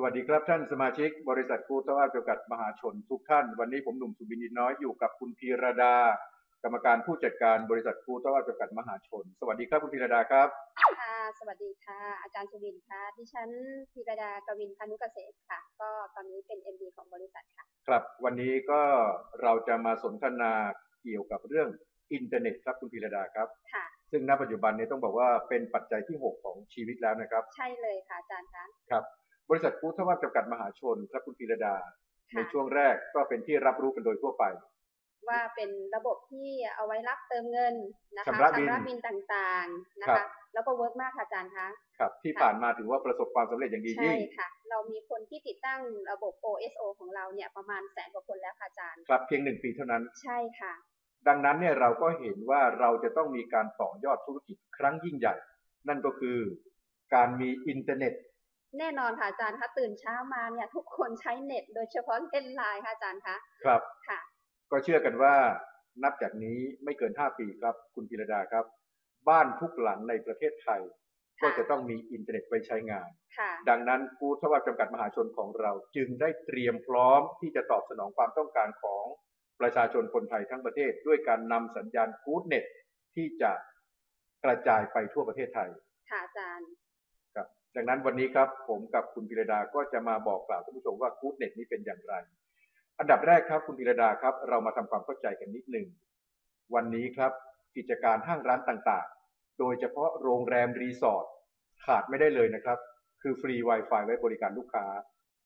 สวัสดีครับท่านสมาชิก บริษัทกูตว่าจำกัดมหาชนทุกท่าน วันนี้ผมหนุ่มสุบินอินน้อยอยู่กับคุณพีรดา กรรมการผู้จัดการบริษัทกูตว่าจำกัดมหาชน สวัสดีครับคุณพีรดาครับค่ะสวัสดีค่ะ อาจารย์สุวินค่ะดิฉันธีรดากวินพานุเกษตรค่ะ ก็ตอนนี้เป็น MD ของบริษัทค่ะ ครับวันนี้ก็เราจะมาสนทนาเกี่ยวกับเรื่องอินเทอร์เน็ตครับคุณพีรดาครับค่ะซึ่งณปัจจุบันนี้ต้องบอกว่าเป็นปัจจัยที่ 6 ของชีวิตแล้วนะครับ ใช่เลยค่ะอาจารย์คะครับ บริษัทกูทว่าจำกัดมหาชนครับคุณพีรดา ในค่ะช่วงแรกก็เป็นที่รับรู้กันโดยทั่วไป ว่าเป็นระบบที่เอาไว้รับเติมเงินนะคะชำระบิลบินต่างๆนะครัคะบแล้วก็เวิร์กมากค่ะอาจารย์คะครับที่ค่ะผ่านมาถือว่าประสบความสำเร็จอย่างดีใช่ยิ่งค่ะ เรามีคนที่ติดตั้งระบบ OSO ของเราเนี่ยประมาณแสนกว่าคนแล้วค่ะอาจารย์ ครับเพียงหนึ่งปีเท่านั้นใช่ค่ะ ดังนั้นเนี่ยเราก็เห็นว่าเราจะต้องมีการต่อยอดธุรกิจครั้งยิ่งใหญ่ นั่นก็คือการมีอินเทอร์เน็ต แน่นอนค่ะอาจารย์คะตื่นเช้ามาเนี่ย ทุกคนใช้เน็ต โดยเฉพาะเล่นไลน์ค่ะอาจารย์คะครับค่ะ ก็เชื่อกันว่านับจากนี้ไม่เกิน5ปีครับ คุณพิรดาครับ บ้านทุกหลังในประเทศไทยค่ะก็จะต้องมีอินเทอร์เน็ตไว้ใช้งานค่ะดังนั้นกูทวัจำกัดมหาชนของเรา จึงได้เตรียมพร้อมที่จะตอบสนองความต้องการของประชาชนคนไทยทั้งประเทศ ด้วยการนำสัญญาณกูดเน็ตที่จะกระจายไปทั่วประเทศไทย ค่ะอาจารย์ครับ ดังนั้นวันนี้ครับผมกับคุณพิรดาก็จะมาบอกกล่าวท่านผู้ชมว่ากูดเน็ตนี้เป็นอย่างไร อันดับแรกครับคุณพิรดาครับ เรามาทำความเข้าใจกันนิดหนึ่งวันนี้ครับกิจการห้างร้านต่างๆ โดยเฉพาะโรงแรมรีสอร์ทขาดไม่ได้เลยนะครับ คือฟรี Wi-Fi ไว้บริการลูกค้า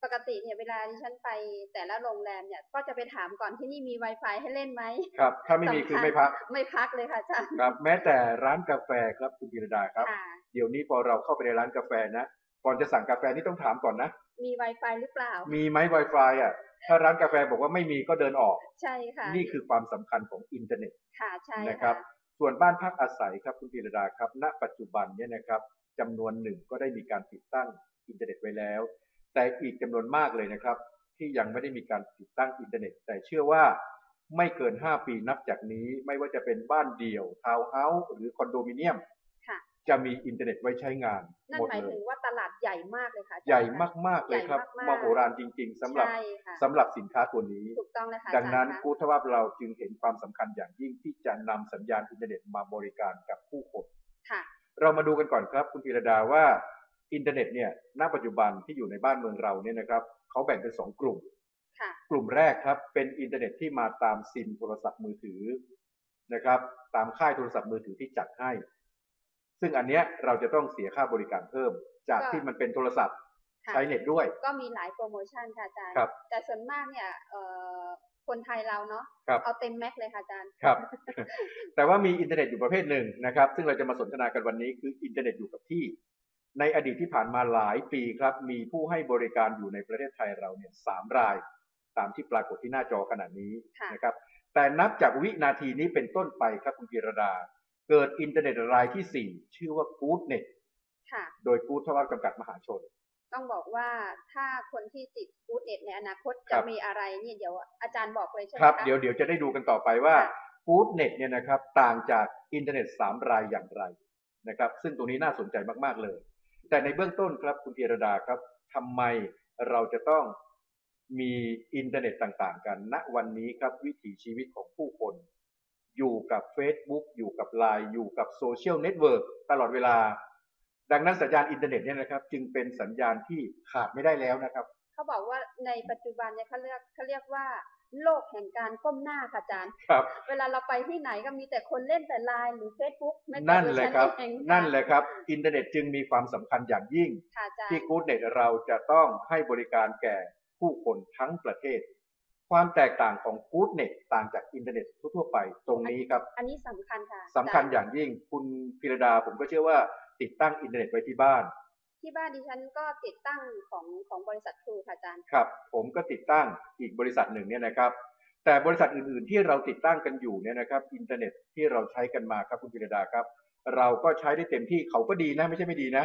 ปกติเนี่ยเวลาที่ฉันไปแต่ละโรงแรมเนี่ย ก็จะไปถามก่อนที่นี่มี Wi-Fi ให้เล่นไหมครับ ถ้าไม่มีคือไม่พัก ไม่พักเลยค่ะอาจารย์ครับ แม้แต่ร้านกาแฟครับคุณพิรดาครับค่ะเดี๋ยวนี้พอเราเข้าไปในร้านกาแฟนะก่อนจะสั่งกาแฟนี่ต้องถามก่อนนะ มี Wi-Fi หรือเปล่า มีไหม Wi-Fi อะ ถ้าร้านกาแฟบอกว่าไม่มีก็เดินออก ใช่ค่ะ นี่คือความสำคัญของอินเทอร์เน็ต ค่ะ ใช่นะครัค่ะบส่วนบ้านพักอาศัยครับคุณพีรดาครับ ณ ปัจจุบันเนี่ยนะครับจำนวนหนึ่งก็ได้มีการติดตั้งอินเทอร์เน็ตไว้แล้ว แต่อีกจำนวนมากเลยนะครับ ที่ยังไม่ได้มีการติดตั้งอินเทอร์เน็ต แต่เชื่อว่าไม่เกิน 5 ปีนับจากนี้ไม่ว่าจะเป็นบ้านเดี่ยวทาวน์เฮาส์หรือคอนโดมิเนียมค่ะจะมีอินเทอร์เน็ตไว้ใช้งานนั่นหมดหมายเลถึยงว่าตลาดใหญ่มากเลยค่ะอาจารย์ใหญ่มาก ๆ เลยครับใหญ่มมากๆโหฬารจริง ๆสำหรับใช่ค่ะสำหรับสินค้าตัวนี้ ถูกต้องเลยค่ะดังนั้นอาจารย์กูทว่าเราจึงเห็นความสำคัญอย่างยิ่งที่จะนำสัญญาณอินเทอร์เน็ตมาบริการกับผู้คนค่ะเรามาดูกันก่อนครับ คุณธีรดาว่า อินเทอร์เน็ตเนี่ยณปัจจุบันที่อยู่ในบ้านเมืองเราเนี่ยนะครับเขาแบ่งเป็นสองกลุ่มค่ะกลุ่มแรกครับเป็นอินเทอร์เน็ตที่มาตามซิมโทรศัพท์มือถือนะครับ ตามค่ายโทรศัพท์มือถือที่จัดให้ ซึ่งอันเนี้ยเราจะต้องเสียค่าบริการเพิ่ม จากก็ที่มันเป็นโทรศัพท์ค่ะใช้เน็ตด้วย ก็มีหลายโปรโมชั่นค่ะอาจารย์ครับแต่ส่วนมากเนี่ยเอ่อคนไทยเราเนาะครับเอาเต็มแม็กซ์เลยค่ะอาจารย์ครับ แต่ว่ามีอินเทอร์เน็ตอยู่ประเภทหนึ่งนะครับ ซึ่งเราจะมาสนทนากันวันนี้คืออินเทอร์เน็ตอยู่กับที่ ในอดีตที่ผ่านมาหลายปีครับ มีผู้ให้บริการอยู่ในประเทศไทยเราเนี่ยสามราย ตามที่ปรากฏที่หน้าจอขณะนี้ค่ะนะครับ แต่นับจากวินาทีนี้เป็นต้นไปครับคุณกีรดา เกิดอินเทอร์เน็ตรายที่สี่ชื่อว่า Good Net ค่ะโดย Good ทวัจำกัดมหาชน ต้องบอกว่าถ้าคนที่ติดฟูดเน็ตในอนาคตครัจะบมีอะไรเนี่ยเดี๋ยวอาจารย์บอกเลยใช่ไหมครับคะเดี๋ยวเดี๋ยวจะได้ดูกันต่อไปว่าค่ะ Good Net เนี่ยนะครับต่างจากอินเทอร์เน็ตสามรายอย่างไรนะครับซึ่งตรงนี้น่าสนใจมากๆเลย แต่ในเบื้องต้นครับคุณธีรดาครับทำไมเราจะต้องมีอินเทอร์เน็ตต่างๆ กันณวันนี้ครับวิถีชีวิตของผู้คน อยู่กับ Facebook อยู่กับ Line อยู่กับโซเชียลเน็ตเวิร์กตลอดเวลา ดังนั้นสัญญาณอินเทอร์เน็ตเนี่ยนะครับ จึงเป็นสัญญาณที่ขาดไม่ได้แล้วนะครับ เขาบอกว่าในปัจจุบันเนี่ยเขาเรียกเขาเรียกว่า โลกแห่งการก้มหน้าค่ะอาจารย์ ครับ เวลาเราไปที่ไหนก็มีแต่คนเล่นแต่ไลน์หรือ Facebook ไม่แต่นั่นแหละครับดิฉัเองค่ะนั่นแหละครับ อินเทอร์เน็ตจึงมีความสำคัญอย่างยิ่ง ค่ะอาจารที่ย์กู๊ดเน็ตเราจะต้องให้บริการแก่ผู้คนทั้งประเทศ ความแตกต่างของกู๊ดเน็ตต่างจากอินเทอร์เน็ตทั่วๆไปตรงนี้ครับ อันนี้สำคัญค่ะสำคัญจรอย่างยิ่งคุณพิรดาผมก็เชื่อว่าติดตั้งอินเทอร์เน็ตไว้ที่บ้าน ที่บ้านดิฉันก็ติดตั้งของของบริษัทครูค่ะอาจารย์ครับ ผมก็ติดตั้งอีกบริษัทหนึ่งเนี่ยนะครับ แต่บริษัทอื่นๆที่เราติดตั้งกันอยู่เนี่ยนะครับอินเทอร์เน็ตที่เราใช้กันมาครับคุณพิรดาครับ เราก็ใช้ได้เต็มที่เขาก็ดีนะไม่ใช่ไม่ดีนะ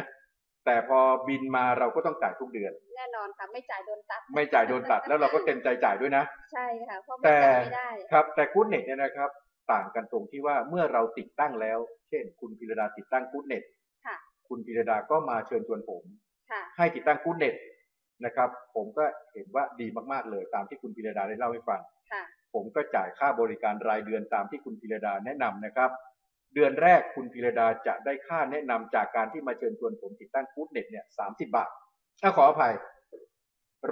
แต่พอบินมาเราก็ต้องจ่ายทุกเดือน แน่นอนค่ะไม่จ่ายโดนตัด ไม่จ่ายโดนตัดแล้วเราก็เต็มใจจ่ายด้วยนะ ใช่ค่ะเพราะไม่แต่จ่ายไม่ได้ครับ แต่กู๊ดเน็ตเนี่ยนะครับ ต่างกันตรงที่ว่าเมื่อเราติดตั้งแล้ว เช่น คุณพิรดาติดตั้งกู๊ดเน็ต ค่ะคุณพิรดาก็มาเชิญชวนผมค่ะให้ติดตั้งกู๊ดเน็ตนะครับ ผมก็เห็นว่าดีมากๆเลยตามที่คุณพิรดาได้เล่าให้ฟังค่ะผมก็จ่ายค่าบริการรายเดือนตามที่คุณพิรดาแนะนำนะครับ เดือนแรกคุณพิรดาจะได้ค่าแนะนำจากการที่มาเชิญชวนผมติดตั้งฟูดเน็ตเนี่ยสามสิบาทอะขออภัย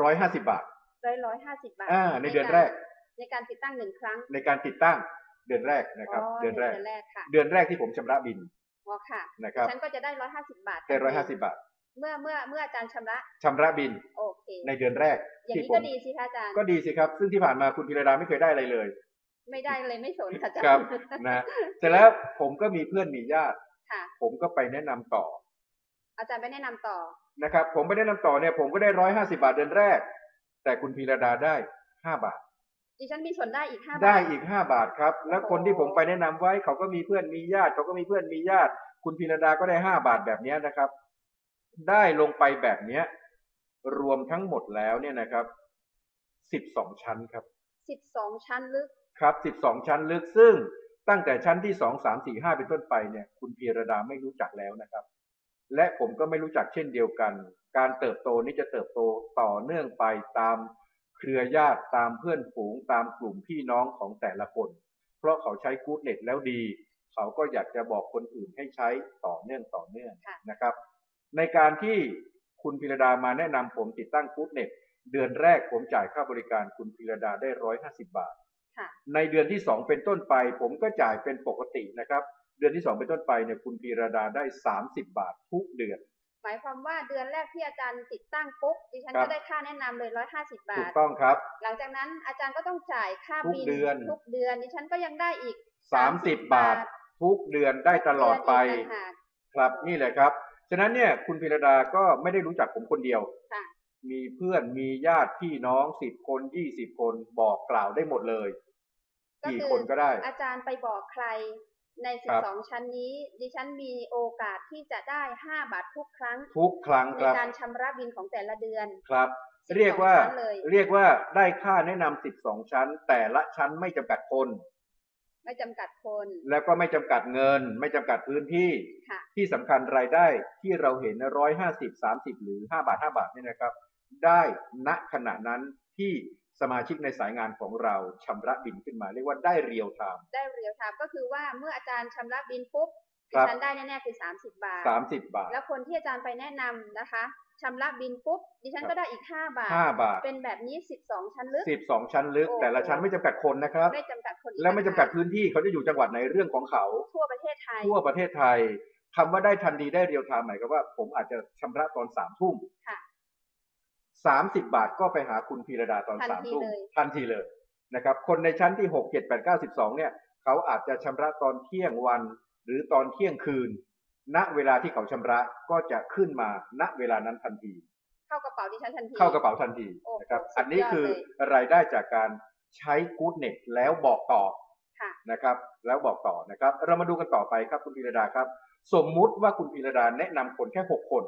ร้อยห้าสิบาทร้อยร้อยห้าสิบบาทอ่าในเดือนแรก ในการติดตั้งหนึ่งครั้ง ในการติดตั้งเดือนแรกนะครับอ๋อเดือนแรก เดือนแรกค่ะเดือนแรกที่ผมชำระบิน อ๋อค่ะนะครับฉันก็จะได้ร้อยห้าสิบบาทได้ร้อยห้าสิบาท เมื่อเมื่อเมื่ออาจารย์ชำระชำระบินโอเคในเดือนแรกอย่างที่นี้ผก็มดีสิคะอาจารย์ก็ดีสิครับ ซึ่งที่ผ่านมาคุณพิรดาไม่เคยได้อะไรเลย ไม่ได้เลยไม่สนค่ะอาจารย์ครับนะเสร็จแล้วผมก็มีเพื่อนมีญาติค่ะผมก็ไปแนะนำต่อ อาจารย์ไปแนะนำต่อนะครับ ผมไปแนะนำต่อเนี่ยผมก็ได้ร้อยห้าสิบาทเดือนแรก แต่คุณพิรดาได้ห้าบาท ดิฉันมีส่วนได้อีกห้าบาทได้อีกห้าบาทครับ แล้วคนโอ้ที่ผมไปแนะนำไว้เขาก็มีเพื่อนมีญาติเขาก็มีเพื่อนมีญาติ คุณพิรดาก็ได้ห้าบาทแบบเนี้ยนะครับ ได้ลงไปแบบเนี้ย รวมทั้งหมดแล้วเนี่ยนะครับสิบสองชั้นครับสิบสองชั้นลึกครับสิบสองชั้นลึกซึ่งตั้งแต่ชั้นที่สองสามสี่ห้าเป็นต้นไปเนี่ยคุณพีรดาไม่รู้จักแล้วนะครับ และผมก็ไม่รู้จักเช่นเดียวกัน การเติบโตนี้จะเติบโตต่อเนื่องไปตาม เครือญาติตามเพื่อนฝูงตามกลุ่มพี่น้องของแต่ละคน เพราะเขาใช้กู๊ดเน็ตแล้วดี เขาก็อยากจะบอกคนอื่นให้ใช้ต่อเนื่องต่อเนื่องค่ะนะครับ ในการที่คุณพิรดามาแนะนำผมติดตั้งกู๊ดเน็ตเดือนแรกผมจ่ายค่าบริการคุณพิรดาได้ร้อยห้าสิบาทค่ะในเดือนที่สองเป็นต้นไป ผมก็จ่ายเป็นปกตินะครับ เดือนที่สองเป็นต้นไปเนี่ยคุณพีรดาได้สามสิบบาททุกเดือนห มายความว่าเดือนแรกที่อาจารย์ติดตั้งปุ๊บดิฉันครับก็ได้ค่าแนะนำเลยร้อยห้าสิบถูบากทต้องครับ หลังจากนั้นอาจารย์ก็ต้องจ่ายค่าทุกบินเดือนทุกเดือนดิฉันก็ยังได้อีกสามสิบบาท ทุกเดือนได้ตลอดไปเดือนอีกต่างหากครับนี่แหละครับ ฉะนั้นเนี่ยคุณพีรดาก็ไม่ได้รู้จักผมคนเดียวค่ะมีเพื่อนมีญาติพี่น้องสิบคนยี่สิบคนบอกกล่าวได้หมดเลยก็กี่คือคนก็ได้ อาจารย์ไปบอกใคร ในครั12บชั้นนี้ ดิฉันมีโอกาสที่จะได้ 5 บาททุกครั้ง ทุกครั้งในครับการชำระบินของแต่ละเดือนครับ12เรียกว่าชั้นเลยเรียกว่าได้ค่าแนะนำสิบสองชั้น แต่ละชั้นไม่จำกัดคน ไม่จำกัดคน แล้วก็ไม่จำกัดเงิน ไม่จำกัดพื้นที่ค่ะที่สำคัญรายได้ที่เราเห็นร้อยห้าสิบสามสิบหรือห้าบาทห้าบาทเนี่ยนะครับ ได้ณขณะนั้นที่ สมาชิกในสายงานของเราชำระบินขึ้นมา เรียกว่าได้เรียลไทม์ได้เรียลไทม์ก็คือว่าเมื่ออาจารย์ชำระบินปุ๊บคดิรับฉันได้แน่ๆคือ 30 บาทสามสิบบาท แล้วคนที่อาจารย์ไปแนะนำนะคะชำระบินปุ๊บดิฉันครับก็ได้อีก 5 บาทห้าบาท เป็นแบบนี้ 12 ชั้นลึกสิบสองชั้นลึกโอ้แต่ละชั้นไม่จำกัดคนนะครับ ไม่จำกัดคนอีกและไม่จำกัดต่างหพื้นที่เขาจะอยู่จังหวัดไหนเรื่องของเขาากทั่วประเทศไทย ทั่วประเทศไทยคำว่าได้ทันทีได้เรียลไทม์หมายความว่าผมอาจจะชำระตอนสามทุ่มค่ะ สามสิบบาทก็ไปหาคุณพีรดาตอนทันสามทีทุ่มเลย ทันทีเลยนะครับ คนในชั้นที่หกเจ็ดแปดเก้าสิบสองเนี่ย เขาอาจจะชำระตอนเที่ยงวัน หรือตอนเที่ยงคืน ณเวลาที่เขาชำระก็จะขึ้นมาณเวลานั้นทันที เข้ากระเป๋าดิฉันทันที เข้ากระเป๋าทันทีโอ้โหนะครับสุดยอดอันนี้คือเลย รายได้จากการใช้กู๊ดเน็ตแล้วบอกต่อ ค่ะ นะครับแล้วบอกต่อนะครับ เรามาดูกันต่อไปครับคุณพีรดาครับ สมมุติว่าคุณพีรดาแนะนำคนแค่หกคน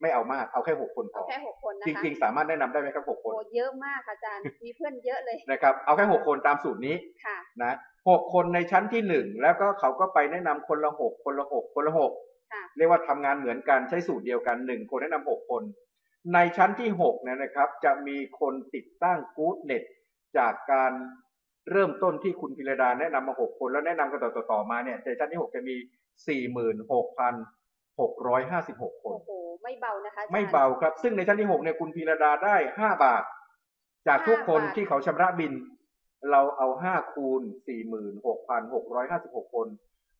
ไม่เอามากเอาแค่หกคนพเอาอแค่หกคนนะจคะริงๆ สามารถแนะนำได้ไหมครับหกคนโอ้เยอะมากค่ะอาจารย์มีเพื่อนเยอะเลยนะครับเอาแค่หกคนตามสูตรนี้ค่ะนะหกคนในชั้นที่หนึ่งแล้วก็เขาก็ไปแนะนำคนละหกคนละหกคนละหกค่ะเรียกว่าทำงานเหมือนกันใช้สูตรเดียวกันหนึ่งคนแนะนำหกคน ในชั้นที่หกเนี่ยนะครับ จะมีคนติดตั้งกู๊ดเน็ตจากการเริ่มต้นที่คุณพิรดาแนะนำมาหกคนแล้วแนะนำกันต่อต่อๆมาเนี่ยในชั้นที่หกจะมีสี่หมื่นหกพันหกร้อยห้าสิบหกคนโอ้โห ไม่เบานะคะอจรย์ไม่เบาครับ ซึ่งในชั้นที่หกเนี่ยคุณพีรดาได้ห้าบาท จากทุกคนห้าบาทที่เขาชำระบิน เราเอาห้าคูณสี่หมื่นหกพันหกร้อยห้าสิบหกคน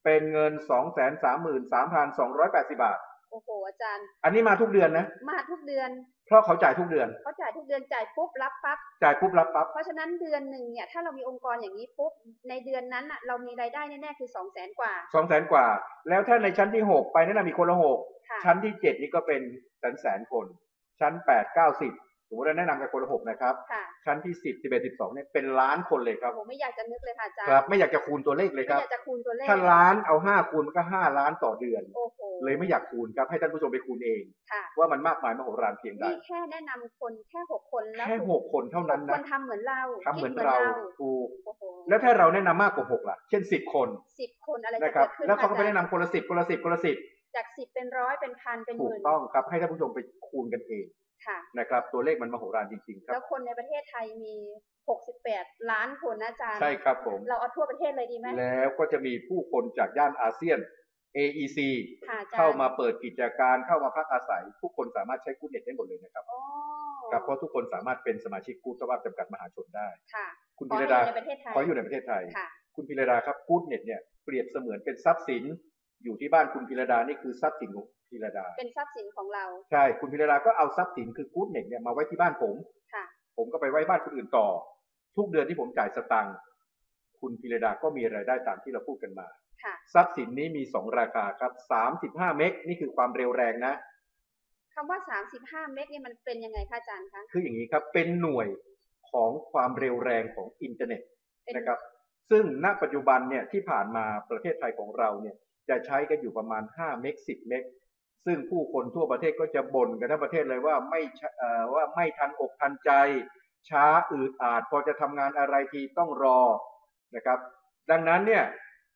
เป็นเงินสองแสนสามหมื่นสามพันสองร้อยแปดสิบาทโอ้โหอาจารย์ อันนี้มาทุกเดือนนะ มาทุกเดือน เพราะเขาจ่ายทุกเดือน เขาจ่ายทุกเดือนจ่ายปุ๊บรับปั๊บ จ่ายปุ๊บรับปั๊บ เพราะฉะนั้นเดือนหนึ่งเนี่ยถ้าเรามีองค์กรอย่างนี้ปุ๊บในเดือนนั้นน่ะเรามีรายได้แน่ๆคือสองแสนกว่าสองแสนกว่า แล้วถ้าในชั้นที่หกไปแนะนำอีกคนละหกค่ะชั้นที่เจ็ดนี่ก็เป็นแสนแสนคน ชั้นแปดเก้าสิบ สมมติว่าแนะนำกันคนละหกนะครับ ค่ะชั้นที่สิบสิบเอ็ดสิบสองเนี่ยเป็นล้านคนเลยครับ โอ้โหไม่อยากจะนึกเลยค่ะอาจารย์ครับ ไม่อยากจะคูณตัวเลขเลยคไม่รับ อยากจะคูณตัวเลขถ้าล้านเอาห้าคูณมันก็ห้าล้านต่อเดือน โอ้โหเลยไม่อยากคูณครับให้ท่านผู้ชมไปคูณเอง ค่ะ ว่ามันมากมายมโหฬารเพียงใดนี่แค่แนะนำคนแค่หกคนแล้วแค่หกคนเท่านั้นคนะนทำเหมือนเราทำเหมือนคิดเราถูกโอ้โหแล้วถ้าเราแนะนำมากกว่าหกล่ะ เช่นสิบคนสิบคนอะไรจะนะครับ เกิดขึ้นแล้วเขาก็ไปอจรแนะย์นำคนละสิบคนละสิบคนละสิบ จากสิบเป็นร้อยเป็นพันเป็นหถูกมื่นต้องครับให้ท่านผู้ชมไปคูณกันเองค่ะ นะครับ ตัวเลขมันมโหฬารจริง ๆ ครัแล้บ วคนในประเทศไทยมี68ล้านคนนะอาจารย์ ใช่ครับผม เราเอาทั่วประเทศเลยดีไหมแล้วก็จะมีผู้คนจากย่านอาเซียน AEC ค่ะอาจารย์เข้ามาเปิดกิจการเข้ามาพักอาศัย ทุกคนสามารถใช้กูดเน็ตได้หมดเลยนะครับ อ๋อครับเพราะทุกคนสามารถเป็นสมาชิกกูดสภาพจำกัดมหาชนได้ ค่ะคุณขอพิให้รดาอยู่ในประเทศไทยขออยู่ในประเทศไทย ค่ะ คุณพิรดาครับกูดเน็ตเนี่ยเปรียบเสมือนเป็นทรัพย์สิน อยู่ที่บ้านคุณพิรดานี่คือทรัพย์สินของพิรดา เป็นทรัพย์สินของเรา ใช่ คุณพิรดาก็เอาทรัพย์สินคือกูดเน็ตเนี่ยมาไว้ที่บ้านผมค่ะ ผมก็ไปไว้บ้านคนอื่นต่อ ทุกเดือนที่ผมจ่ายสตังค์คุณพิรดาก็มีรายได้ตามที่เราพูดกันมาค่ะทรัพย์สินนี้มีสองราคาครับสามสิบห้าเมกนี่คือความเร็วแรงนะคำว่า35เมกนี่มันเป็นยังไงคะอาจารย์คะคืออย่างนี้ครับเป็นหน่วยของความเร็วแรงของอินเทอร์เน็ตเป็นนะครับ ซึ่งณปัจจุบันเนี่ยที่ผ่านมาประเทศไทยของเราเนี่ย จะใช้กันอยู่ประมาณ 5 เมก10เมกซึ่งผู้คนทั่วประเทศก็จะบ่นกันทั้งประเทศเลยว่าไม่ชะเอ่อว่าไม่ทันอกทันใจ ช้าอืดอาด พอจะทำงานอะไรทีต้องรอนะครับดังนั้นเนี่ย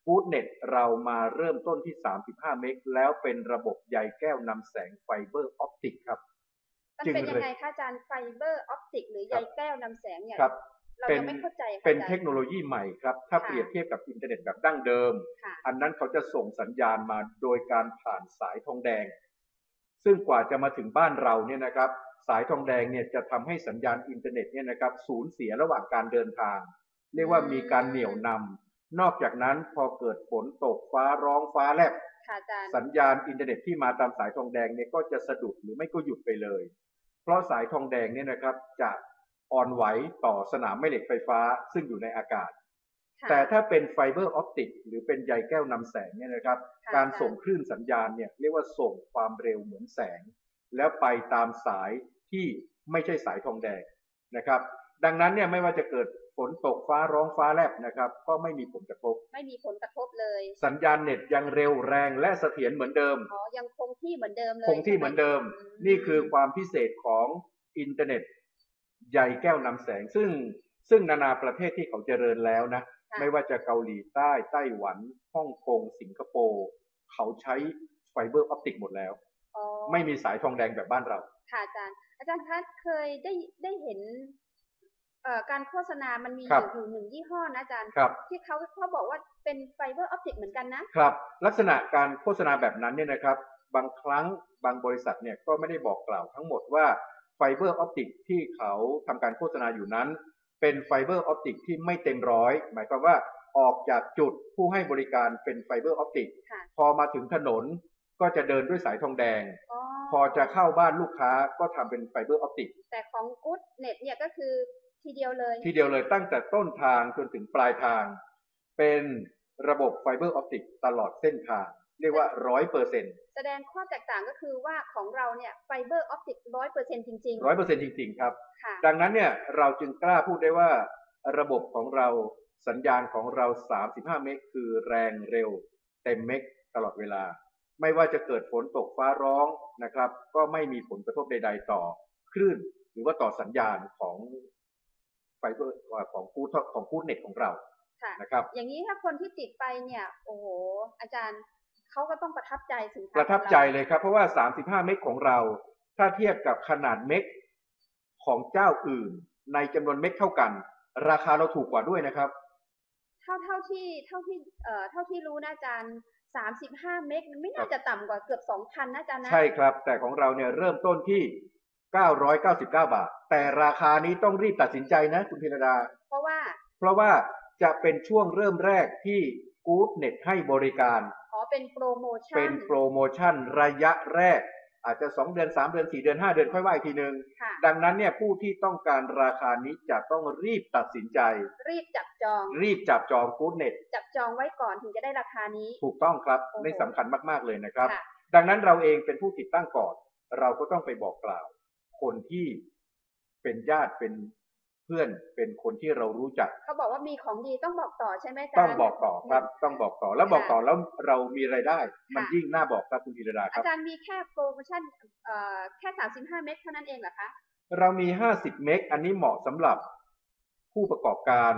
ฟูดเน็ตเรามาเริ่มต้นที่ 35 เมกแล้วเป็นระบบใยแก้วนำแสงไฟเบอร์ออปติกครับมันจึงเป็นยังไงเลยคะอาจารย์ไฟเบอร์ออปติกหรือใยครับแก้วนำแสงเนี่ยครับ เราเป็นยังไม่เข้าใจค่ะเป็นอาจารย์เทคโนโลยีใหม่ครับ ถ้าค่ะเปรียบเทียบกับอินเทอร์เน็ตแบบดั้งเดิมค่ะอันนั้นเขาจะส่งสัญญาณมาโดยการผ่านสายทองแดง ซึ่งกว่าจะมาถึงบ้านเราเนี่ยนะครับ สายทองแดงเนี่ยจะทำให้สัญญาณอินเทอร์เน็ตเนี่ยนะครับสูญเสียระหว่างการเดินทาง เรียกว่ามีการเหนี่ยวนำนอกจากนั้นพอเกิดฝนตกฟ้าร้องฟ้าแลบค่ะอาจารย์สัญญาณอินเทอร์เน็ตที่มาตามสายทองแดงเนี่ยก็จะสะดุดหรือไม่ก็หยุดไปเลย เพราะสายทองแดงเนี่ยนะครับจะ อ่อนไหวต่อสนามแม่เหล็กไฟฟ้าซึ่งอยู่ในอากาศค่ะแต่ถ้าเป็นไฟเบอร์ออปติกหรือเป็นใยแก้วนำแสงเนี่ยนะครับค่ะการอาจารย์ส่งคลื่นสัญญาณเนี่ยเรียกว่าส่งความเร็วเหมือนแสง แล้วไปตามสายที่ไม่ใช่สายทองแดงนะครับ ดังนั้นเนี่ยไม่ว่าจะเกิดฝนตกฟ้าร้องฟ้าแลบนะครับ ก็ไม่มีผลกระทบ ไม่มีผลกระทบเลย สัญญาณเน็ตยังเร็วแรงและเสถียรเหมือนเดิมอ๋อยังคงที่เหมือนเดิมเลยคงที่เหมือนเดิมใช่ไหนี่คือความพิเศษของอินเทอร์เน็ต ใยแก้วนำแสง ซึ่งซึ่งนานาประเทศที่เขาเจริญแล้วนะค่ะไม่ว่าจะเกาหลีใต้ไต้หวันฮ่องกงสิงคโปร์เขาใช้ไฟเบอร์ออปติกหมดแล้วอ๋อไม่มีสายทองแดงแบบบ้านเรา ค่ะอาจารย์ อาจารย์คะเคยได้ได้เห็นเอ่อการโฆษณามันมีอครับยู่อยู่หนึ่งยี่ห้อนะอาจารย์ครับที่เขาเขาบอกว่าเป็นไฟเบอร์ออปติกเหมือนกันนะครับ ลักษณะการโฆษณาแบบนั้นเนี่ยนะครับ บางครั้งบางบริษัทเนี่ยก็ไม่ได้บอกกล่าวทั้งหมดว่า ไฟเบอร์ออปติกที่เขาทำการโฆษณาอยู่นั้น เป็นไฟเบอร์ออปติกที่ไม่เต็มร้อยหมายความว่าออกจากจุดผู้ให้บริการเป็นไฟเบอร์ออปติกค่ะพอมาถึงถนนก็จะเดินด้วยสายทองแดงอ๋อพอจะเข้าบ้านลูกค้าก็ทำเป็นไฟเบอร์ออปติกแต่ของ Good Net เนี่ยก็คือทีเดียวเลย ทีเดียวเลยตั้งแต่ต้นทางจนถึงปลายทาง เป็นระบบไฟเบอร์ออปติกตลอดเส้นทาง เรียกว่าร้อยเปอร์เซ็นต์แสดงข้อแตกต่างก็คือว่าของเราเนี่ยไฟเบอร์ออปติกร้อยเปอร์เซ็นจริงร้อยเปอร์เซ็นต์จริงๆครับๆค่ะดังนั้นเนี่ยเราจึงกล้าพูดได้ว่าระบบของเราสัญญาณของเรา 35 เมกคือแรงเร็ว เต็มเมกตลอดเวลา ไม่ว่าจะเกิดฝนตกฟ้าร้องนะครับ ก็ไม่มีผลกระทบใด ๆ ต่อคลื่น หรือว่าต่อสัญญาณของไฟเบอร์ของคูดของคูดเน็ตของเราค่ะนะครับ อย่างนี้ถ้าคนที่ติดไปเนี่ย โอ้โหอาจารย์ เขาก็ต้องประทับใจสินค้าประทับใจของเลยครับ เพราะว่า 35 เมกของเรา ถ้าเทียบกับขนาดเมกของเจ้าอื่น ในจำนวนเมกเท่ากัน ราคาเราถูกกว่าด้วยนะครับ เท่าเท่าที่เท่าที่เอ่อเท่าที่รู้นะอาจารย์สามสิบห้าเมกมันไม่น่าจะต่ำกว่าเกือบสองพันนะอาจารย์นะ ใช่ครับ แต่ของเราเนี่ยเริ่มต้นที่999บาท แต่ราคานี้ต้องรีบตัดสินใจนะคุณพิรดา เพราะว่า เพราะว่าจะเป็นช่วงเริ่มแรกที่กู๊ดเน็ตให้บริการอ๋อ เป็นโปรโมชั่น เป็นโปรโมชั่นระยะแรก อาจจะ 2 เดือน 3 เดือน 4 เดือน 5 เดือนค่อยว่าอีกทีนึงค่ะดังนั้นเนี่ยผู้ที่ต้องการราคานี้จะต้องรีบตัดสินใจ รีบจับจอง รีบจับจองกู๊ดเน็ตจับจองไว้ก่อนถึงจะได้ราคานี้ ถูกต้องครับโอ้โหนี่สำคัญมากๆเลยนะครับค่ะดังนั้นเราเองเป็นผู้ติดตั้งก่อน เราก็ต้องไปบอกกล่าว คนที่เป็นญาติเป็นเพื่อนเป็นคนที่เรารู้จัก เขาบอกว่ามีของดีต้องบอกต่อใช่ไหมอาจารย์ต้องบอกต่อครับต้องบอกต่อแล้วบอกต่อแล้วเรามีรายได้ มันค่ะยิ่งน่าบอกครับคุณธีรดาคอารับจารย์มีแค่โปรโมชั่นเอ่อแค่สามสิบห้าเมกเท่านั้นเองเหรอคะเรามี50เมกอันนี้เหมาะสำหรับผู้ประกอบการ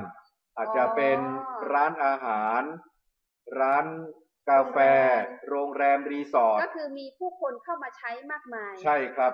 อาจจะเป็นร้านอาหาร ร้านกาแฟ โรงแรมรีสอร์ทก็คือมีผู้คนเข้ามาใช้มากมาย ใช่ครับ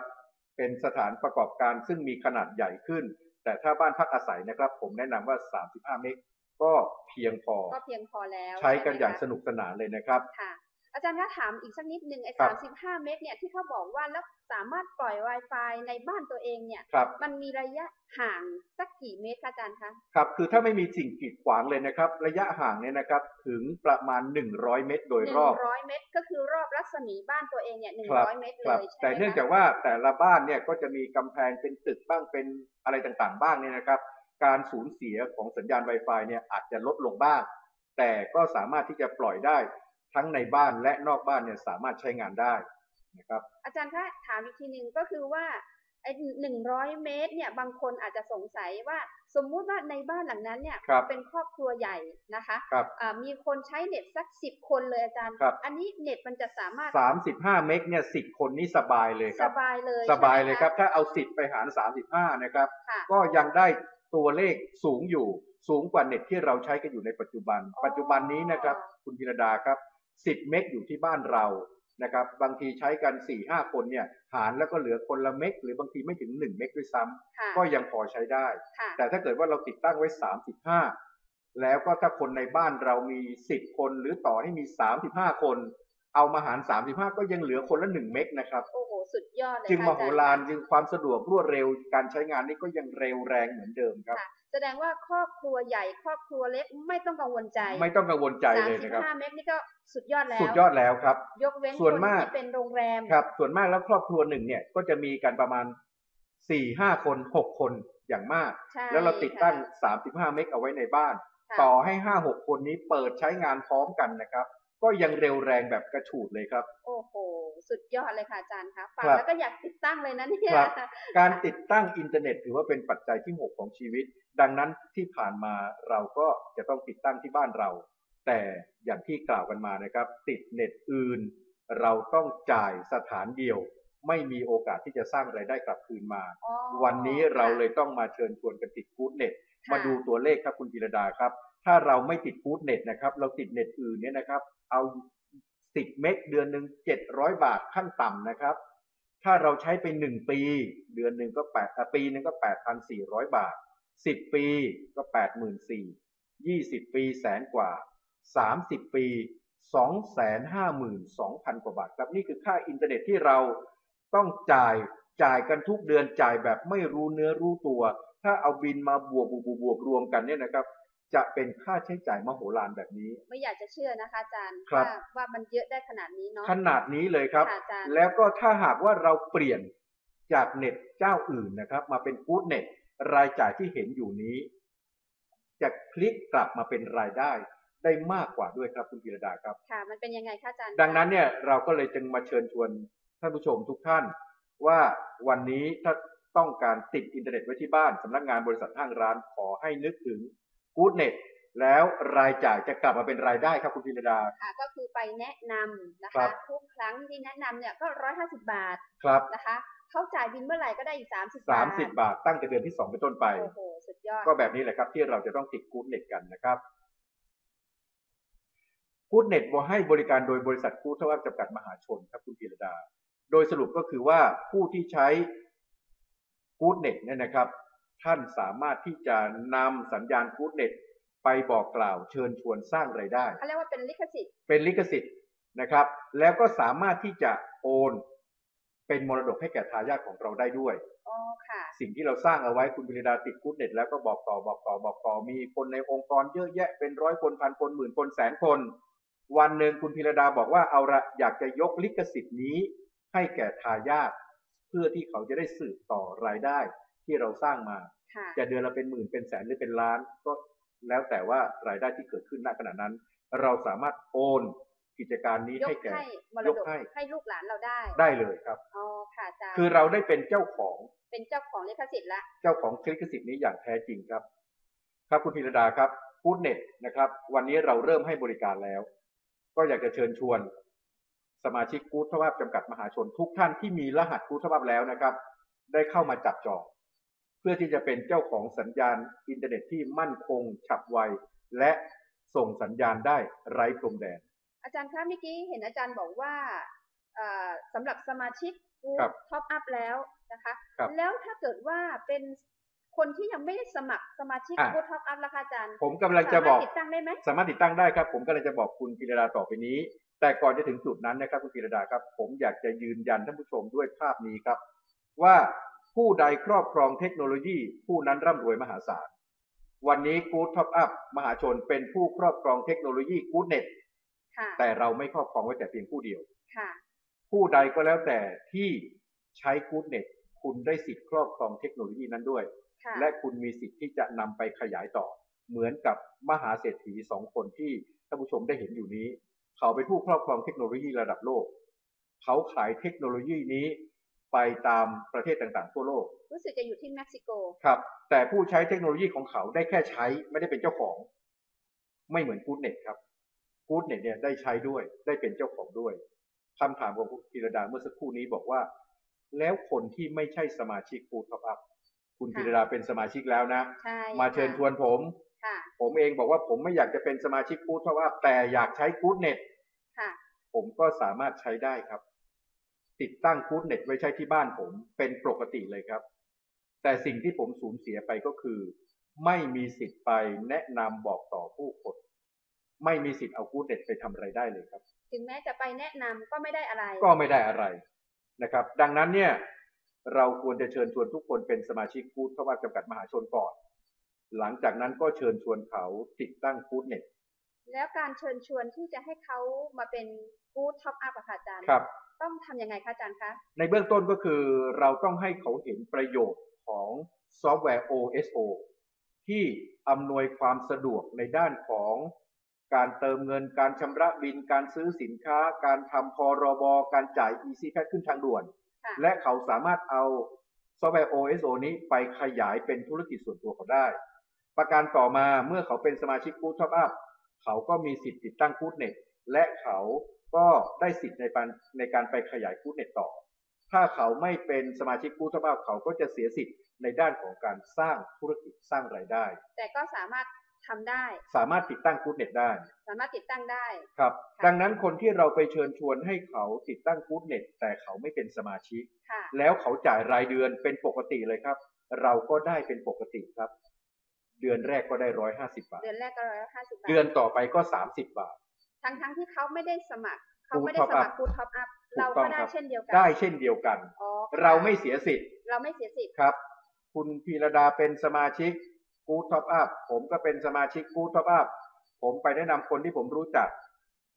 เป็นสถานประกอบการซึ่งมีขนาดใหญ่ขึ้น แต่ถ้าบ้านพักอาศัยนะครับ ผมแนะนำว่า 35 เมกก็เพียงพอก็เพียงพอแล้ว ใช้กันอย่างไหมสคะนุกสนานเลยนะครับค่ะ อาจารย์คะถามอีกสักนิดนึงไอ้ครัสาบมสิบห้าเมกเนี่ยที่เขาบอกว่าแล้วสามารถปล่อย Wi-Fi ในบ้านตัวเองเนี่ยครับมันมีระยะห่างสักกี่เมตรคะอาจารย์คะครับคือถ้าไม่มีสิ่งกีดขวางเลยนะครับ ระยะห่างเนี่ยนะครับถึงประมาณ 100 เมตร โดยหรนึ่องบร้อยเมตร ก็คือรอบรัศมีบ้านตัวเองเนี่ยหนึ่งครับร้อยเมตรคเลรับยใช่ไหมแต่เนื่องคะจากว่าแต่ละบ้านเนี่ยก็จะมีกำแพงเป็นตึกบ้างเป็นอะไรต่างๆ บ้างเนี่ยนะครับ การสูญเสียของสัญญาณ Wi-Fi เนี่ยอาจจะลดลงบ้าง แต่ก็สามารถที่จะปล่อยได้ ทั้งในบ้านและนอกบ้านเนี่ยสามารถใช้งานได้นะครับ อาจารย์คะถามอีกทีหนึ่งก็คือว่าไอ้หนึ่งร้อยเมตรเนี่ยบางคนอาจจะสงสัยว่าสมมุติว่าในบ้านหลังนั้นเนี่ยครับเป็นครอบครัวใหญ่นะคะครับอ่ามีคนใช้เน็ตสักสิบคนเลยอาจารย์ครับอันนี้เน็ตมันจะสามารถ35เมกเนี่ย10คนนี่สบายเลยคสรับบายเลยสบายเลยใช่ไหมะครับ ถ้าเอา10ไปหาร35นะครับค่ะก็ยังได้ตัวเลขสูงอยู่สูงกว่าเน็ตที่เราใช้กันอยู่ในปัจจุบันอ๋อปัจจุบันนี้นะครับ คุณพิรดาครับ 10 เมกอยู่ที่บ้านเรานะครับบางทีใช้กัน4-5คนเนี่ยหารแล้วก็เหลือคนละเมกหรือบางทีไม่ถึง 1 เมกด้วยซ้ำค่ะก็ยังพอใช้ได้ค่ะแต่ถ้าเกิดว่าเราติดตั้งไว้ 35 แล้วก็ถ้าคนในบ้านเรามี 10 คนหรือต่อให้มี 35 คน เอามาหาร 35 ก็ยังเหลือคนละ 1 เมกนะครับโอ้โหสุดยอดเลยจึงค่ะมอาโหจารย์ฬารจึงความสะดวกรวดเร็วการใช้งานนี่ก็ยังเร็วแรงเหมือนเดิมครับค่ะ แสดงว่าครอบครัวใหญ่ครอบครัวเล็กไม่ต้องกังวลใจไม่ต้องกังวลใจเลยสามสินะบครับห้าเมตรนี่ก็สุดยอดแล้ว สุดยอดแล้วครับ ยกเว้นส่วนคนมากที่เป็นโรงแรมครับ ส่วนมากแล้วครอบครัวหนึ่งเนี่ยก็จะมีกันประมาณ4 5คน6คนอย่างมากใช่แล้วเราติดตั้งค่ะ35เมกเอาไว้ในบ้านค่ะต่อให้5 6คนนี้เปิดใช้งานพร้อมกันนะครับ ก็ยังเร็วแรงแบบกระฉูดเลยครับ โอ้โห สุดยอดเลยค่ะอาจารย์คะฟังครับแล้วก็อยากติดตั้งเลยนะเนี่ยครับการติดตั้งอินเทอร์เน็ตถือว่าเป็นปัจจัยที่6ของชีวิต ดังนั้นที่ผ่านมาเราก็จะต้องติดตั้งที่บ้านเรา แต่อย่างที่กล่าวกันมานะครับ ติดเน็ตอื่น เราต้องจ่ายสถานเดียว ไม่มีโอกาสที่จะสร้างไรายได้กลับคืนมาอ๋อวันนี้เราเลยค่ะต้องมาเชิญชวนกันติดกู๊ดเน็ตค่ะมาดูตัวเลขครับคุณกีรดาครับ ถ้าเราไม่ติดกู๊ดเน็ตนะครับ เราติดเน็ตอื่นเนี่ยนะครับ เอาสิบเมกเดือนหนึ่งเจ็ดร้อยบาทขั้นต่ำนะครับ ถ้าเราใช้ไปหนึ่งปี เดือนหนึ่งก็แปดอะปีหนึ่งก็แปดพันสี่ร้อยบาท สิบปีก็แปดหมื่นสี่ยี่สิบปีแสนกว่าสามสิบปีสองแสนห้าหมื่นสองพันกว่าบาทครับนี่คือค่าอินเทอร์เน็ตที่เราต้องจ่ายจ่ายกันทุกเดือนจ่ายแบบไม่รู้เนื้อรู้ตัว ถ้าเอาบินมาบวกบวกบวกบวกรวมกันเนี่ยนะครับ จะเป็นค่าใช้จ่ายมโหฬารแบบนี้ ไม่อยากจะเชื่อนะคะอาจารย์ครับว่าว่ามันเยอะได้ขนาดนี้เนาะขนาดนี้เลยครับค่ะอาจารย์แล้วก็ถ้าหากว่าเราเปลี่ยนจากเน็ตเจ้าอื่นนะครับ มาเป็นกู๊ดเน็ต รายจ่ายที่เห็นอยู่นี้ จะพลิกกลับมาเป็นรายได้ได้มากกว่าด้วยครับคุณพีรดาครับ ค่ะ มันเป็นยังไงคะอาจารย์ ดังนั้นเนี่ยเราก็เลยจึงมาเชิญชวนท่านผู้ชมทุกท่าน ว่าวันนี้ถ้าต้องการติดอินเทอร์เน็ตไว้ที่บ้านสำนักงานบริษัทห้างร้านขอให้นึกถึงกู๊ดเน็ตแล้วรายจ่ายจะกลับมาเป็นรายได้ครับคุณพีรดาค่ะก็คือไปแนะนำนะครัคะบทุกครั้งที่แนะนำเนี่ยก็ร้อยห้าสิบบาทครับนะคะ เขาจ่ายบินเมื่อไหร่ก็ได้อีกสามสิบสาบาทมสิบบาทตั้งแต่เดือนที่สองเป็นต้นไปโอ้โหสุดยอดก็แบบนี้แหละครับ ที่เราจะต้องติดกู๊ดเน็ตกันนะครับกู๊ดเน็ตว่าให้บริการโดยบริษัทกู๊ดทวัฒจำกัดมหาชนครับคุณพีรดา โดยสรุปก็คือว่าผู้ที่ใช้กู๊ดเน็ตเนี่ยนะครับ ท่านสามารถที่จะนำสัญญาณกู๊ดเน็ตไปบอกกล่าวเชิญชวนสร้างไรายได้เขาเรียกว่าเป็นลิขสิทธิ์เป็นลิขสิทธิ์นะครับ แล้วก็สามารถที่จะโอน เป็นมรดกให้แก่ทายาทของเราได้ด้วย อ๋อค่ะ สิ่งที่เราสร้างเอาไว้คุณพิรดาติดกู๊ดเน็ตแล้วก็บอกต่อบอกต่อบอกต่อมีคนในองค์กรเยอะแยะเป็นร้อยคนพันคนหมื่นคนแสนคน วันหนึ่งคุณพิรดาบอกว่าเอาละอยากจะยกลิขสิทธิ์นี้ ให้แก่ทายาทเพื่อที่เขาจะได้สืบต่อรายได้ที่เราสร้างมาค่ะจะเดือนละเป็นหมื่นเป็นแสนหรือเป็นล้าน ก็แล้วแต่ว่ารายได้ที่เกิดขึ้นณขณะนั้น เราสามารถโอน กิจการนี้ยให้กแก่ให้มรยดกกให้ให้ลูกหลานเราได้ได้เลยครับ อ๋อค่ะอาจารย์คือเราได้เป็นเจ้าของเป็นเจ้าของลิขสิทธิ์ละเจ้าของลิขสิทธิ์นี้อย่างแท้จริงครับ ครับคุณพิรดาครับพูดเน็ตนะครับ วันนี้เราเริ่มให้บริการแล้ว ก็อยากจะเชิญชวน สมาชิกกู๊ดทวับจำกัดมหาชนทุกท่านที่มีรหัสกู๊ดทวับแล้วนะครับ ได้เข้ามาจับจองเพื่อที่จะเป็นเจ้าของสัญญาณอินเทอร์เน็ตที่มั่นคง ฉับไว และส่งสัญญาณได้ไร้พรมแดน อาจารย์คะเมื่อกี้เห็นอาจารย์บอกว่าเอ่อสำหรับสมาชิกกูครับท็อปอัพแล้วนะคะครับแล้วถ้าเกิดว่าเป็นคนที่ยังไม่ได้สมัครสมาชิกอะกูท็อปอัพราคาอาจารย์ ผมกำลังจะบอกสามารถติดตั้งได้ไหมสามารถติดตั้งได้ครับ ผมก็เลยจะบอกคุณพิรดาต่อไปนี้ แต่ก่อนจะถึงจุดนั้นนะครับคุณพิรดาครับ ผมอยากจะยืนยันท่านผู้ชมด้วยภาพนี้ครับ ว่าผู้ใดครอบครองเทคโนโลยี ผู้นั้นร่ำรวยมหาศาลวันนี้ Good Top Up มหาชนเป็นผู้ครอบครองเทคโนโลยี Good Net ค่ะ แต่เราไม่ครอบครองไว้แต่เพียงผู้เดียวค่ะผู้ใดก็แล้วแต่ที่ใช้ Good Net คุณได้สิทธิ์ครอบครองเทคโนโลยีนั้นด้วยค่ะและคุณมีสิทธิ์ที่จะนำไปขยายต่อ เหมือนกับมหาเศรษฐีสองคนที่ท่านผู้ชมได้เห็นอยู่นี้ เขาเป็นผู้ครอบครองเทคโนโลยีระดับโลก เขาขายเทคโนโลยีนี้ไปตามประเทศต่างๆทั่วโลก รู้สึกจะอยู่ที่เม็กซิโก ครับ แต่ผู้ใช้เทคโนโลยีของเขาได้แค่ใช้ไม่ได้เป็นเจ้าของ ไม่เหมือนกูดเน็ตครับ กูดเน็ตเนี่ยได้ใช้ด้วยได้เป็นเจ้าของด้วยคำถามของคุณธีรดาเมื่อสักครู่นี้บอกว่า แล้วคนที่ไม่ใช่สมาชิกกูดท็อปอัพคุณค่ะธีรดาเป็นสมาชิกแล้วนะใช่มาเชิญชวนผมค่ะผมเองบอกว่าผมไม่อยากจะเป็นสมาชิกกูดท็อปอัพแต่อยากใช้กูดเน็ตค่ะผมก็สามารถใช้ได้ครับ ติดตั้งกูดเน็ตไว้ใช้ที่บ้านผมเป็นปกติเลยครับ แต่สิ่งที่ผมสูญเสียไปก็คือ ไม่มีสิทธิ์ไปแนะนำบอกต่อผู้คน ไม่มีสิทธิ์เอากูดเน็ตไปทำอะไรได้เลยครับ ถึงแม้จะไปแนะนำก็ไม่ได้อะไร ก็ไม่ได้อะไรนะครับ ดังนั้นเนี่ยเราควรจะเชิญชวนทุกคนเป็นสมาชิกกูดท็อปอัพจำกัดมหาชนก่อน หลังจากนั้นก็เชิญชวนเขาติดตั้งกูดเน็ตแล้วการเชิญชวนที่จะให้เขามาเป็นกู๊ดท็อปอัพค่ะอาจารย์ครับ ต้องทำยังไงคะอาจารย์คะ ในเบื้องต้นก็คือเราต้องให้เขาเห็นประโยชน์ของซอฟต์แวร์ OSO ที่อำนวยความสะดวกในด้านของ การเติมเงิน การชำระบิน การซื้อสินค้า การทำพรบ การจ่าย Easy Pass ขึ้นทางด่วนค่ะและเขาสามารถเอาซอฟต์แวร์ OSO นี้ไปขยายเป็นธุรกิจส่วนตัวเขาได้ ประการต่อมาเมื่อเขาเป็นสมาชิก Good Top Up เขาก็มีสิทธิ์ติดตั้ง Good Net และเขาก็ได้สิทธิ์ในการในการไปขยาย Good Net ต่อ ถ้าเขาไม่เป็นสมาชิก Good Top Up เขาก็จะเสียสิทธิ์ในด้านของการสร้างธุรกิจสร้างรายได้ แต่ก็สามารถ ทำได้ สามารถติดตั้ง Good Net ได้ สามารถติดตั้งได้ ครับค่ะดังนั้นคนที่เราไปเชิญชวนให้เขาติดตั้ง Good Net แต่เขาไม่เป็นสมาชิกค่ะแล้วเขาจ่ายรายเดือนเป็นปกติเลยครับ เราก็ได้เป็นปกติครับ เดือนแรกก็ได้ร้อยห้าสิบาท เดือนแรกก็ร้อยห้าสิบบาท เดือนต่อไปก็สามสิบบาท ทั้งทั้งๆที่เขาไม่ได้สมัคร เขา Good ไม่ได้ Top สมัคร Up กูท็อปอัพถูกเราต้อก็งได้ครับเช่นเดียวกัน ได้เช่นเดียวกันอ๋อค่ะเราไม่เสียสิทธิ์ เราไม่เสียสิทธิ์ ครับ คุณพีรดาเป็นสมาชิก กูท็อปอัพผมก็เป็นสมาชิกกูท็อปอัพผมไปแนะนำคนที่ผมรู้จัก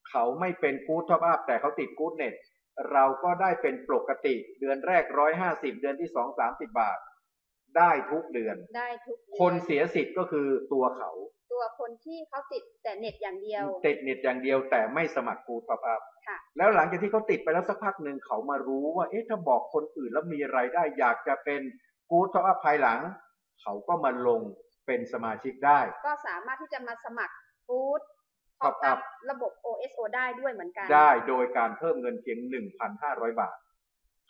เขาไม่เป็นกูท็อปอัพแต่เขาติดกูเน็ตเราก็ได้เป็นปกติเดือนแรกร้อยห้าสิบเดือนที่สองสามสิบบาท ได้ทุกเดือนได้ทุกดือคนเสียสิทธิ์ก็คือตัวเขา ตัวคนที่เขาติดแต่เน็ตอย่างเดียวติดเน็ตอย่างเดียวแต่ไม่สมัครกูท็อปอัพค่ะแล้วหลังจากที่เขาติดไปแล้วสักพักหนึ่งเขามารู้ว่าเอ๊ะถ้าบอกคนอื่นแล้วมีรายได้อยากจะเป็นกูท็อปอัพภายหลัง เขาก็มาลง เป็นสมาชิกได้ ก็สามารถที่จะมาสมัครกู๊ด Top ท็อปอั Up พระบบ OSO ได้ด้วยเหมือนกัน ได้โดยการเพิ่มเงินเพียง 1,500 บาท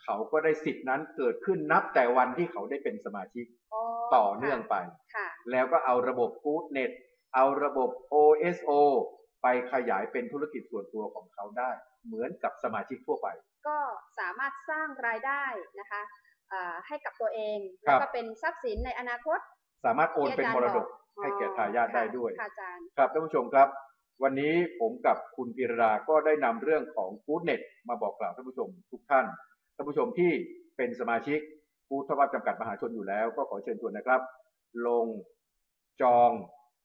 เขาก็ได้สิทธินั้นเกิดขึ้นนับแต่วันที่เขาได้เป็นสมาชิกต่อเนื่องไปค่ะแล้วก็เอาระบบ Good Net เอาระบบ OSO ไปขยายเป็นธุรกิจส่วนตัวของเขาได้ เหมือนกับสมาชิกทั่วไป ก็สามารถสร้างรายได้นะคะเอ่อให้กับตัวเองครัแล้วบก็เป็นทรัพย์สินในอนาคต สามารถโอนเป็นมรดกที่ให้อาจารย์บอกแก่ทายาทได้ด้วยค่ะอาจารย์ครับท่านผู้ชมครับ วันนี้ผมกับคุณพีรดาก็ได้นำเรื่องของ Good Net มาบอกกล่าวท่านผู้ชมทุกท่านท่านผู้ชมที่เป็นสมาชิกกูทวัจำกัดมหาชนอยู่แล้ว ก็ขอเชิญชวนนะครับ ลงจอง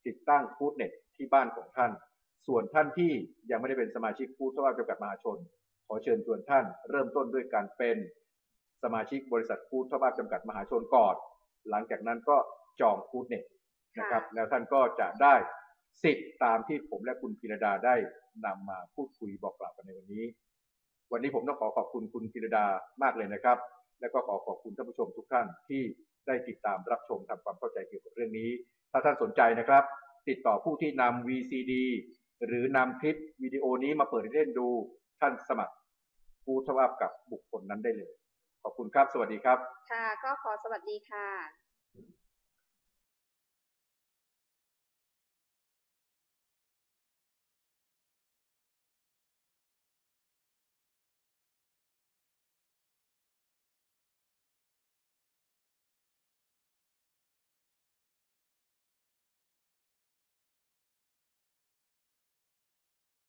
ติดตั้ง Good Net ที่บ้านของท่าน ส่วนท่านที่ยังไม่ได้เป็นสมาชิกกูทวัจำกัดมหาชน ขอเชิญชวนท่าน เริ่มต้นด้วยการเป็นสมาชิกบริษัทกูทวัจำกัดมหาชนก่อนหลังจากนั้นก็ จอง Good Net นะครับ แล้วท่านก็จะได้สิทธิ์ตามที่ผมและคุณพีรดาได้นำมาพูดคุยบอกกล่าวกันในวันนี้ วันนี้ผมต้องขอขอบคุณคุณพีรดามากเลยนะครับ และก็ขอขอบคุณท่านผู้ชมทุกท่านที่ได้ติดตามรับชมทำความเข้าใจเกี่ยวกับเรื่องนี้ ถ้าท่านสนใจนะครับ ติดต่อผู้ที่นำ VCD หรือนำคลิปวิดีโอนี้มาเปิดให้เล่นดูท่านสมัครผู้ทว่ากับบุคคลนั้นได้เลย ขอบคุณครับ สวัสดีครับ ค่ะ ก็ขอสวัสดีค่ะ